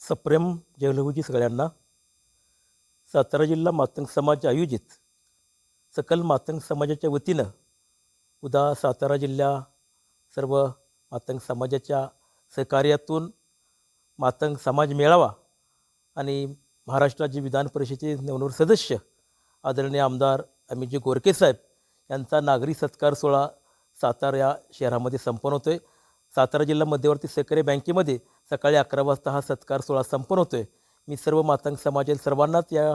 सप्रेम जयलहूजी सगळ्यांना. सातारा जिल्हा मातंग समाज आयोजित सकल मातंग समाजाच्या वतीनं उदा सातारा जिल्हा सर्व मातंग समाजाच्या सहकार्यातून मातंग समाज मेळावा आणि महाराष्ट्राचे विधान परिषदेचे नवनवर सदस्य आदरणीय आमदार अमितजी गोरके साहेब यांचा नागरी सत्कार सोहळा सातारा या शहरामध्ये संपन्न होतो आहे सातारा जिल्हा मध्यवर्ती सहकारी बँकेमध्ये सकाळी अकरा वाजता हा सत्कार सोहळा संपन्न होतो आहे मी सर्व मातंग समाजातील सर्वांनाच या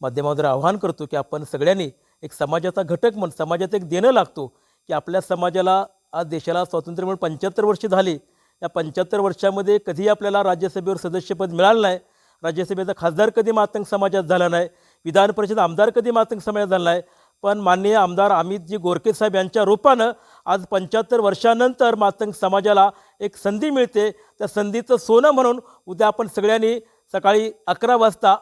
माध्यमाद्वारे आवाहन करतो की आपण सगळ्यांनी एक समाजाचा घटक म्हणून समाजात एक देणं लागतो की आपल्या समाजाला आज देशाला स्वातंत्र्य मिळून पंच्याहत्तर वर्ष झाली. या पंच्याहत्तर वर्षामध्ये कधीही आपल्याला राज्यसभेवर सदस्यपद मिळालं नाही. राज्यसभेचा खासदार कधी मातंग समाजात झाला नाही? विधान परिषद आमदार कधी मातंग समाजात झाला नाही? पण माननीय आमदार अमितजी गोरखे साहेब यांच्या रूपानं आज पंच्याहत्तर वर्षानंतर मातंग समाजाला एक संधी मिळते. त्या संधीचं सोनं म्हणून उद्या आपण सगळ्यांनी सकाळी अकरा वाजता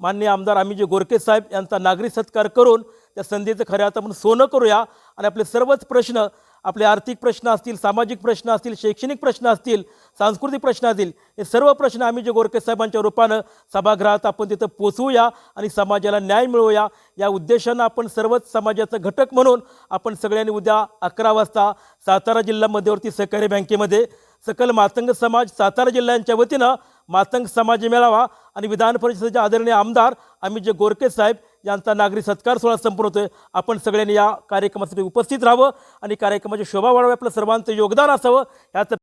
माननीय आमदार आम्ही गोरके साहेब यांचा नागरी सत्कार करून त्या संधीचं खऱ्या आता आपण सोनं करूया. आणि आपले सर्वच प्रश्न आपले आर्थिक प्रश्न असतील सामाजिक प्रश्न असतील शैक्षणिक प्रश्न असतील सांस्कृतिक प्रश्न असतील हे सर्व प्रश्न आम्ही जे गोरखे साहेबांच्या रूपानं सभागृहात आपण तिथं पोचवूया आणि समाजाला न्याय मिळवूया. या उद्देशानं आपण सर्वच समाजाचा घटक म्हणून आपण सगळ्यांनी उद्या अकरा वाजता सातारा जिल्हा मध्यवर्ती सहकारी बँकेमध्ये सकल मातंग समाज सातारा जिल्ह्यांच्या वतीनं मातंग समाज मेळावा आणि विधान परिषदेचे आदरणीय आमदार आम्ही जे गोरखे साहेब यांचा नागरी सत्कार सोहळा संपन्न होतोय. आपण सगळ्यांनी या कार्यक्रमासाठी उपस्थित राहावं आणि कार्यक्रमाची शोभा वाढवावी आपलं सर्वांचं योगदान असावं. याचं